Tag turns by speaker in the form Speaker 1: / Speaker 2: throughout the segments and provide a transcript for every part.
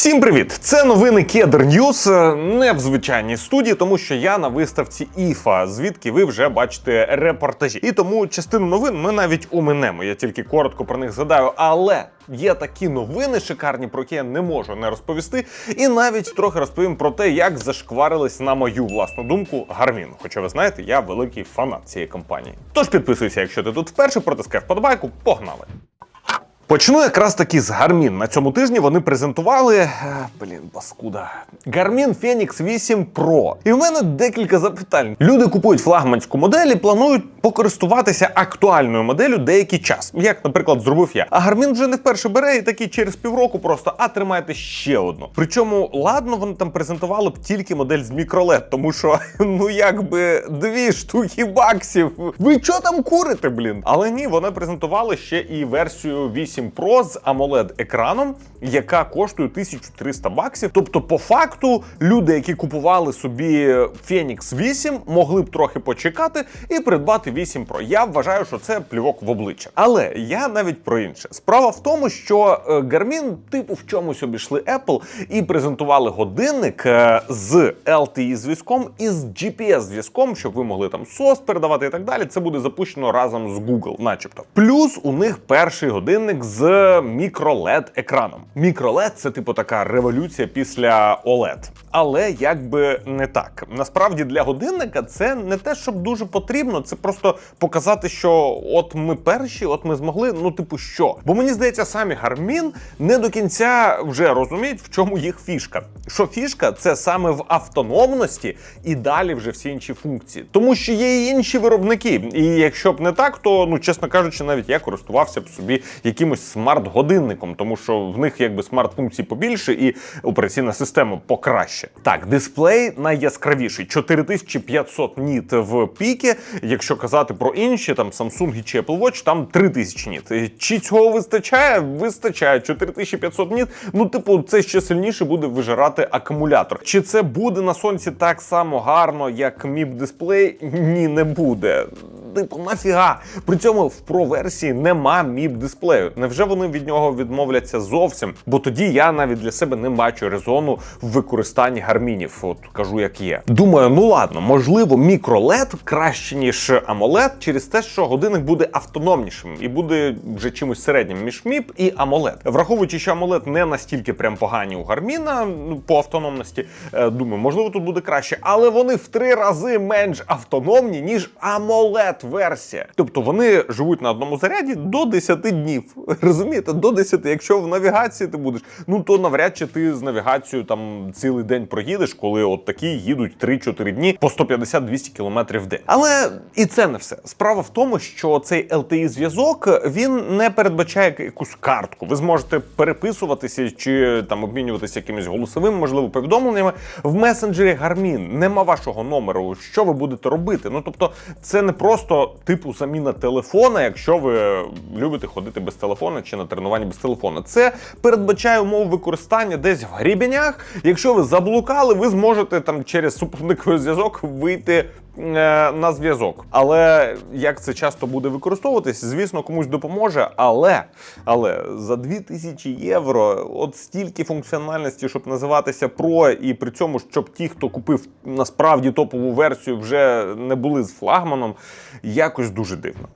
Speaker 1: Всім привіт! Це новини Кедр Ньюс е, не в звичайній студії, тому що я на виставці Іфа, звідки ви вже бачите репортажі. І тому частину новин ми навіть уминемо. Я тільки коротко про них згадаю, але. Є такі новини шикарні, про які я не можу не розповісти, і навіть трохи розповім про те, як зашкварились на мою власну думку Гармін. Хоча ви знаєте, я великий фанат цієї компанії. Тож підписуйся, якщо ти тут вперше, протискай вподобайку, погнали! Почну якраз таки з Garmin. На цьому тижні вони презентували. е, Блін, паскуда. Garmin Fenix 8 Pro. І в мене декілька запитань. Люди купують флагманську модель і планують покористуватися актуальною моделлю деякий час, як, наприклад, зробив я. А Garmin вже не вперше бере і такий через півроку просто а тримаєте ще одну. Причому, ладно, вони там презентували б тільки модель з мікролет, тому що ну якби дві штуки баксів. Ви що там курите, блін? Але ні, вони презентували ще і версію 8 Pro з amoled екраном, яка коштує 1300 баксів. Тобто, по факту, люди, які купували собі Phoenix 8, могли б трохи почекати і придбати 8 Pro. Я вважаю, що це плівок в обличчя. Але я навіть про інше. Справа в тому, що е, Garmin, типу, в чомусь обійшли Apple і презентували годинник е, з LTE зв'язком і з GPS зв'язком, щоб ви могли там SOS передавати і так далі. Це буде запущено разом з Google, начебто. Плюс у них перший годинник з мікролед екраном. Мікролед це типу така революція після OLED. Але якби не так. Насправді для годинника це не те, щоб дуже потрібно. Це просто показати, що от ми перші, от ми змогли. Ну, типу, що? Бо мені здається, самі Гармін не до кінця вже розуміють, в чому їх фішка. Що фішка це саме в автономності і далі вже всі інші функції. Тому що є і інші виробники. І якщо б не так, то ну чесно кажучи, навіть я користувався б собі якимось смарт-годинником, тому що в них якби смарт-функцій побільше і операційна система покраще. Так, дисплей найяскравіший 4500 ніт в піки. Якщо казати про інші, там Samsung чи Apple Watch, там 3000 ніт. Чи цього вистачає? Вистачає 4500 ніт. Ну, типу, це ще сильніше буде вижирати акумулятор. Чи це буде на сонці так само гарно, як міп дисплей? Ні, не буде. Типу, нафіга. При цьому в Pro версії нема міп дисплею. Невже вони від нього відмовляться зовсім? Бо тоді я навіть для себе не бачу резону в використанні гармінів. От кажу, як є. Думаю, ну ладно, можливо, мікролед краще ніж AMOLED через те, що годинник буде автономнішим і буде вже чимось середнім між міп і AMOLED. Враховуючи, що AMOLED не настільки прям погані у гарміна ну, по автономності, е, думаю, можливо, тут буде краще, але вони в три рази менш автономні ніж AMOLED версія. Тобто вони живуть на одному заряді до 10 днів. Розумієте, до 10. Якщо в навігації ти будеш, ну то навряд чи ти з навігацією там цілий день проїдеш, коли от такі їдуть 3-4 дні по 150-200 км в день. Але і це не все. Справа в тому, що цей LTE зв'язок він не передбачає якусь картку. Ви зможете переписуватися чи там обмінюватися якимись голосовими, можливо, повідомленнями в месенджері Garmin. Нема вашого номеру. Що ви будете робити? Ну тобто, це не просто типу заміна телефона, якщо ви любите ходити без телефона чи на тренуванні без телефона. Це передбачає умову використання десь в грібенях. Якщо ви заблукали, ви зможете там через супутниковий зв'язок вийти. Е, На зв'язок, але як це часто буде використовуватись, звісно, комусь допоможе. Але але за 2000 євро, от стільки функціональності, щоб називатися Pro, і при цьому, щоб ті, хто купив насправді топову версію, вже не були з флагманом, якось дуже дивно.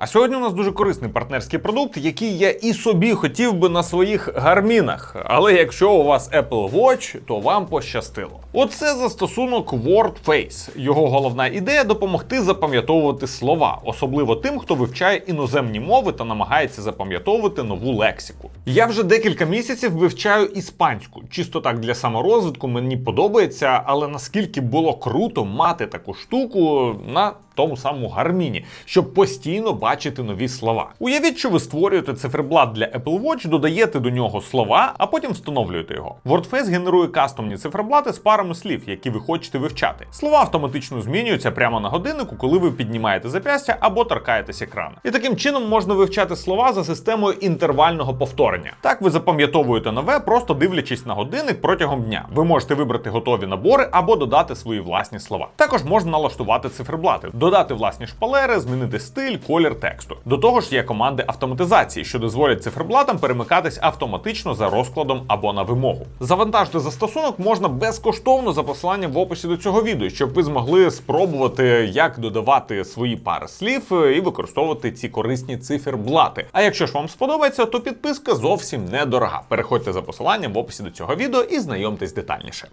Speaker 1: А сьогодні у нас дуже корисний партнерський продукт, який я і собі хотів би на своїх гармінах. Але якщо у вас Apple Watch, то вам пощастило. Оце застосунок WordFace. Його головна ідея допомогти запам'ятовувати слова, особливо тим, хто вивчає іноземні мови та намагається запам'ятовувати нову лексику. Я вже декілька місяців вивчаю іспанську. Чисто так для саморозвитку мені подобається, але наскільки було круто мати таку штуку на тому самому гарміні, щоб постійно бачити нові слова. Уявіть, що ви створюєте циферблат для Apple Watch, додаєте до нього слова, а потім встановлюєте його. WordFace генерує кастомні циферблати з парами слів, які ви хочете вивчати. Слова автоматично змінюються прямо на годиннику, коли ви піднімаєте запястя або торкаєтесь екрану. І таким чином можна вивчати слова за системою інтервального повторення. Так ви запам'ятовуєте нове, просто дивлячись на годинник протягом дня. Ви можете вибрати готові набори або додати свої власні слова. Також можна налаштувати циферблати. До додати власні шпалери, змінити стиль, колір тексту. До того ж, є команди автоматизації, що дозволять циферблатам перемикатись автоматично за розкладом або на вимогу. Завантажити застосунок можна безкоштовно за посиланням в описі до цього відео, щоб ви змогли спробувати, як додавати свої пари слів е, і використовувати ці корисні циферблати. А якщо ж вам сподобається, то підписка зовсім недорога. Переходьте за посиланням в описі до цього відео і знайомтесь детальніше.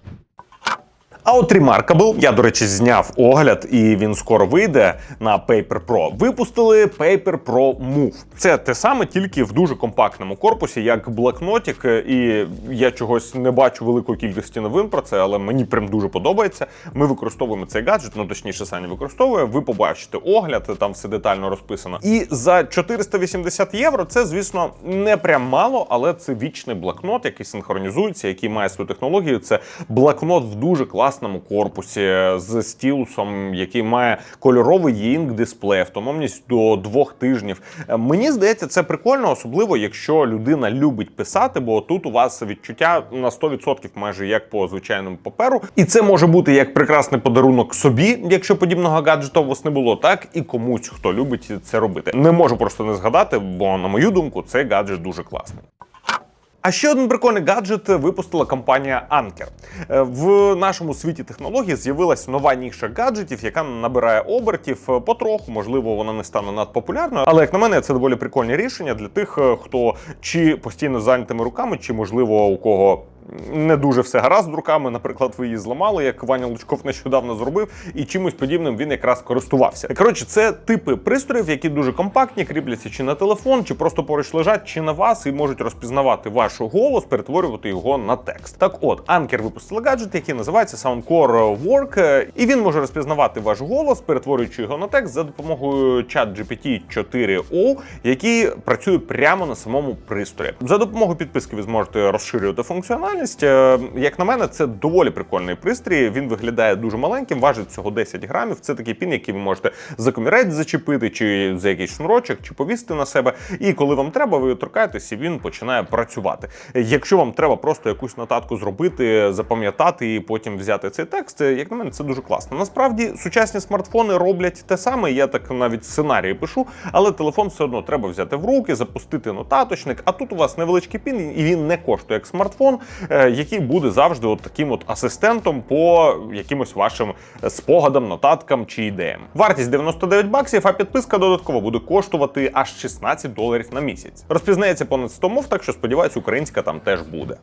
Speaker 1: А от Remarkable, я, до речі, зняв огляд, і він скоро вийде на Paper Pro. Випустили Paper Pro Move. Це те саме, тільки в дуже компактному корпусі, як блокнотик. І я чогось не бачу великої кількості новин про це, але мені прям дуже подобається. Ми використовуємо цей гаджет, ну точніше, Саня використовує. Ви побачите огляд, там все детально розписано. І за 480 євро це, звісно, не прям мало, але це вічний блокнот, який синхронізується, який має свою технологію. Це блокнот в дуже класному корпусі з стілусом, який має кольоровий e-ink дисплей, автономність до двох тижнів. Е, Мені здається, це прикольно, особливо якщо людина любить писати, бо тут у вас відчуття на 100% майже як по звичайному паперу. І це може бути як прекрасний подарунок собі, якщо подібного гаджета у вас не було, так і комусь, хто любить це робити. Не можу просто не згадати, бо на мою думку, цей гаджет дуже класний. А ще один прикольний гаджет випустила компанія Anker. Е, В нашому світі технологій з'явилась нова ніша гаджетів, яка набирає обертів е, потроху. Можливо, вона не стане надпопулярною, але як на мене, це доволі прикольне рішення для тих, е, хто чи постійно зайнятими руками, чи можливо у кого. Не дуже все гаразд з руками. Наприклад, ви її зламали, як Ваня Лучков нещодавно зробив, і чимось подібним він якраз користувався. Коротше, це типи пристроїв, які дуже компактні, кріпляться чи на телефон, чи просто поруч лежать, чи на вас, і можуть розпізнавати ваш голос, перетворювати його на текст. Так, от Anker випустила гаджет, який називається Soundcore Work, і він може розпізнавати ваш голос, перетворюючи його на текст за допомогою чат GPT 4o, який працює прямо на самому пристрої. За допомогою підписки ви зможете розширювати функціональність. Е, Як на мене, це доволі прикольний пристрій. Він виглядає дуже маленьким, важить всього 10 грамів. Це такий пін, який ви можете за комірець зачепити, чи за якийсь шнурочок, чи повісити на себе. І коли вам треба, ви торкаєтесь, і він починає працювати. Якщо вам треба просто якусь нотатку зробити, запам'ятати і потім взяти цей текст, як на мене, це дуже класно. Насправді сучасні смартфони роблять те саме. Я так навіть сценарії пишу, але телефон все одно треба взяти в руки, запустити нотаточник. А тут у вас невеличкий пін, і він не коштує як смартфон, який буде завжди от таким от асистентом по якимось вашим спогадам, нотаткам чи ідеям. Вартість 99 баксів, а підписка додатково буде коштувати аж 16 доларів на місяць. Розпізнається понад 100 мов, так що сподіваюсь, українська там теж буде.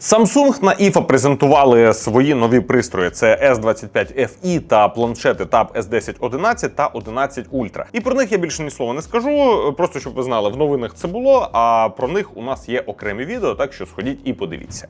Speaker 1: Samsung на IFA презентували свої нові пристрої: це S25 FE та планшети Tab S10 11 та 11 Ultra. І про них я більше ні слова не скажу. Просто щоб ви знали, в новинах це було. А про них у нас є окремі відео, так що сходіть і подивіться.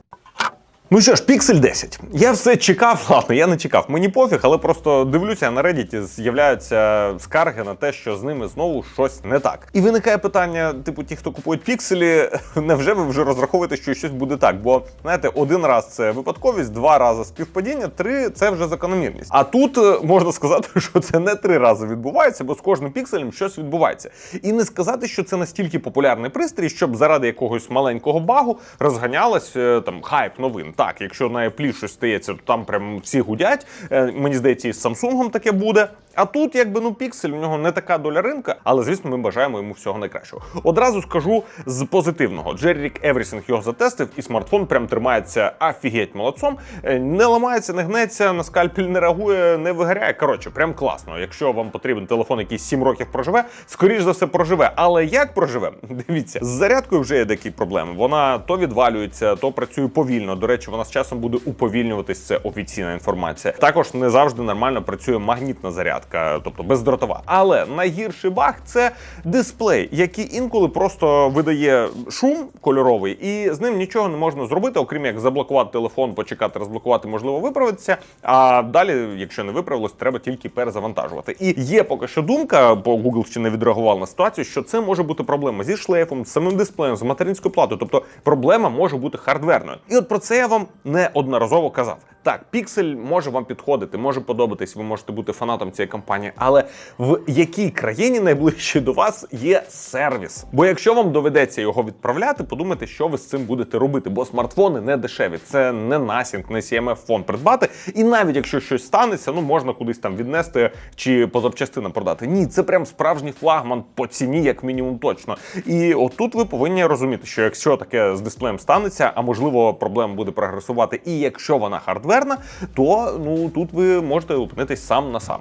Speaker 1: Ну що ж, Pixel 10. Я все чекав, ладно, я не чекав. Мені пофіг, але просто дивлюся на Reddit, з'являються скарги на те, що з ними знову щось не так. І виникає питання: типу, ті, хто купують пікселі, невже ви вже розраховуєте, що щось буде так? Бо знаєте, один раз це випадковість, два рази співпадіння, три це вже закономірність. А тут е, можна сказати, що це не три рази відбувається, бо з кожним пікселем щось відбувається. І не сказати, що це настільки популярний пристрій, щоб заради якогось маленького багу розганялась е, там хайп новин. Так, якщо на Apple щось стається, то там прям всі гудять. Е, Мені здається, і з Samsung таке буде. А тут, якби ну піксель, у нього не така доля ринка, але звісно, ми бажаємо йому всього найкращого. Одразу скажу з позитивного: Jerry Everything його затестив, і смартфон прям тримається офігеть молодцом. Е, Не ламається, не гнеться, на скальпель не реагує, не вигоряє. Коротше, прям класно. Якщо вам потрібен телефон, який 7 років проживе, скоріш за все проживе. Але як проживе? Дивіться, з зарядкою вже є деякі проблеми. Вона то відвалюється, то працює повільно. До речі, вона з часом буде уповільнюватись. Це офіційна інформація. Також не завжди нормально працює магнітна зарядка, тобто бездротова. Але найгірший баг це дисплей, який інколи просто видає шум кольоровий, і з ним нічого не можна зробити, окрім як заблокувати телефон, почекати, розблокувати, можливо, виправитися. А далі, якщо не виправилось, треба тільки перезавантажувати. І є поки що думка, бо Google ще не відреагував на ситуацію, що це може бути проблема зі шлейфом, з самим дисплеєм, з материнською платою. Тобто проблема може бути хардверною. І от про це я вам неодноразово казав. Так, піксель може вам підходити, може подобатись. Ви можете бути фанатом цієї компанії. Компанія, але в якій країні найближче до вас є сервіс. Бо якщо вам доведеться його відправляти, подумайте, що ви з цим будете робити, бо смартфони не дешеві. Це не Насінг, не CMF фон придбати. І навіть якщо щось станеться, ну можна кудись там віднести чи по запчастинам продати. Ні, це прям справжній флагман по ціні, як мінімум, точно. І отут ви повинні розуміти, що якщо таке з дисплеєм станеться, а можливо проблема буде прогресувати, і якщо вона хардверна, то ну тут ви можете опинитись сам на сам.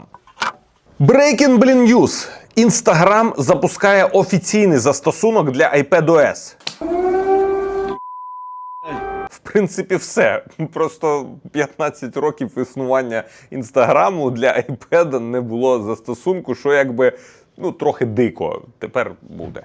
Speaker 1: Breaking Blin News. Інстаграм запускає офіційний застосунок для iPadOS. В принципі, все. Просто 15 років існування інстаграму для iPad не було застосунку, що якби ну трохи дико. Тепер буде.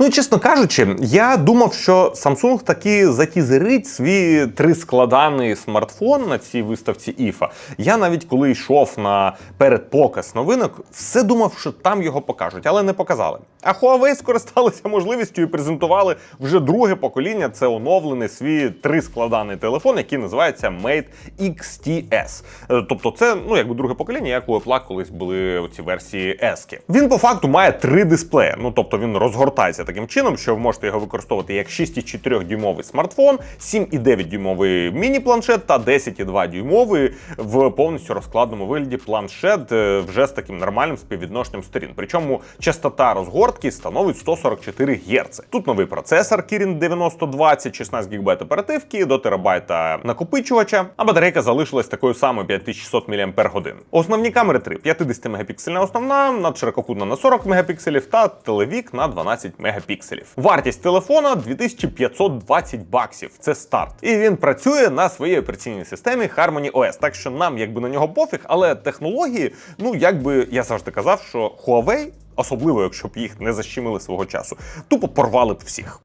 Speaker 1: Ну і чесно кажучи, я думав, що Samsung таки затізерить свій трискладаний смартфон на цій виставці IFA. Я навіть коли йшов на передпоказ новинок, все думав, що там його покажуть, але не показали. А Huawei скористалися можливістю і презентували вже друге покоління. Це оновлений свій трискладаний телефон, який називається Mate XTS. Е, Тобто, це ну якби друге покоління, як у Apple колись були ці версії S. Він по факту має три дисплеї. Ну тобто він розгортається таким чином, що ви можете його використовувати як 6,4 дюймовий смартфон, 7,9 дюймовий міні-планшет та 10,2 дюймовий в повністю розкладному вигляді планшет е, вже з таким нормальним співвідношенням сторін. Причому частота розгортки становить 144 Гц. Тут новий процесор Kirin 9020, 16 ГБ оперативки, до терабайта накопичувача, а батарейка залишилась такою самою 5600 мАч. Основні камери три: 50 мегапіксельна основна, надширококутна на 40 мегапікселів та телевік на 12 мегапікселів. Вартість телефона 2520 баксів. Це старт. І він працює на своїй операційній системі Harmony OS. Так що нам якби на нього пофіг, але технології, ну якби я завжди казав, що Huawei, особливо якщо б їх не защемили свого часу, тупо порвали б всіх.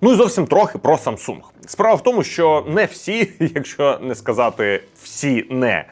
Speaker 1: Ну і зовсім трохи про Samsung. Справа в тому, що не всі, якщо не сказати всі не.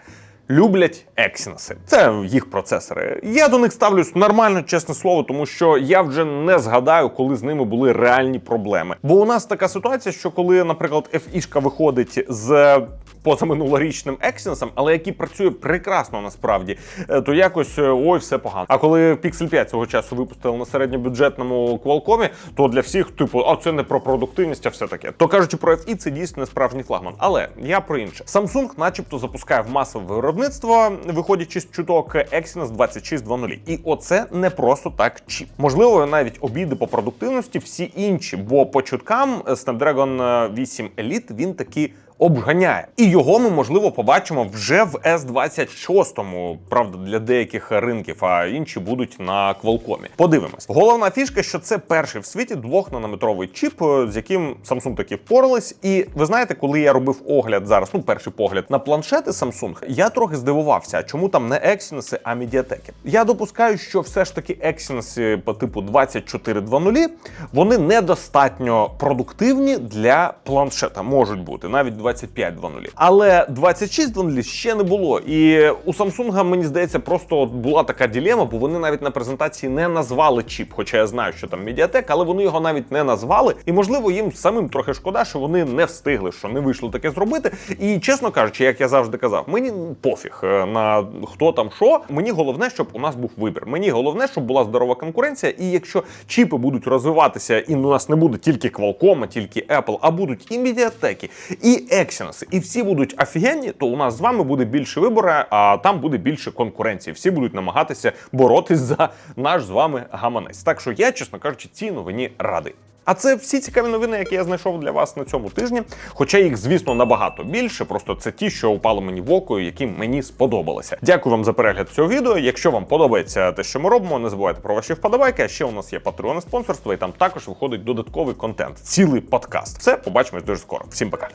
Speaker 1: Люблять Exynos. Це їх процесори. Я до них ставлюсь нормально, чесне слово, тому що я вже не згадаю, коли з ними були реальні проблеми. Бо у нас така ситуація, що коли, наприклад, FI виходить з позаминулорічним Exynos, але який працює прекрасно насправді, е, то якось е, ой, все погано. А коли Pixel 5 цього часу випустили на середньобюджетному Qualcomm, то для всіх, типу, а це не про продуктивність, а все таке. То кажучи про FI, це дійсно справжній флагман. Але я про інше. Samsung, начебто, запускає в масове виробництво, виходячи з чуток Exynos 2620. І оце не просто так чіп. Можливо, навіть обіди по продуктивності всі інші, бо по чуткам Snapdragon 8 Elite він таки обганяє. І його ми можливо побачимо вже в S26, правда, для деяких ринків, а інші будуть на Qualcomm. Подивимось. Головна фішка, що це перший в світі двохнанометровий чіп, з яким Samsung таки впорались. І ви знаєте, коли я робив огляд зараз, ну перший погляд на планшети Samsung, я трохи здивувався, чому там не Exynos, а Mediatek. Я допускаю, що все ж таки Exynos по типу 2420, вони недостатньо продуктивні для планшета. Можуть бути навіть 2520. Але 2620 ще не було. І у Samsung, мені здається, просто була така ділема, бо вони навіть на презентації не назвали чіп. Хоча я знаю, що там Mediatek, але вони його навіть не назвали. І можливо їм самим трохи шкода, що вони не встигли, що не вийшло таке зробити. І чесно кажучи, як я завжди казав, мені пофіг е, на хто там що. Мені головне, щоб у нас був вибір. Мені головне, щоб була здорова конкуренція. І якщо чіпи будуть розвиватися, і у нас не буде тільки Qualcomm, тільки Apple, а будуть і Mediatek, і Exynos, і всі будуть офігенні, то у нас з вами буде більше вибору, а там буде більше конкуренції. Всі будуть намагатися боротись за наш з вами гаманець. Так що я, чесно кажучи, цій новині радий. А це всі цікаві новини, які я знайшов для вас на цьому тижні. Хоча їх, звісно, набагато більше. Просто це ті, що упали мені в око, які мені сподобалися. Дякую вам за перегляд цього відео. Якщо вам подобається те, що ми робимо, не забувайте про ваші вподобайки. А ще у нас є патреон спонсорство, і там також виходить додатковий контент, цілий подкаст. Все, побачимось дуже скоро. Всім пока.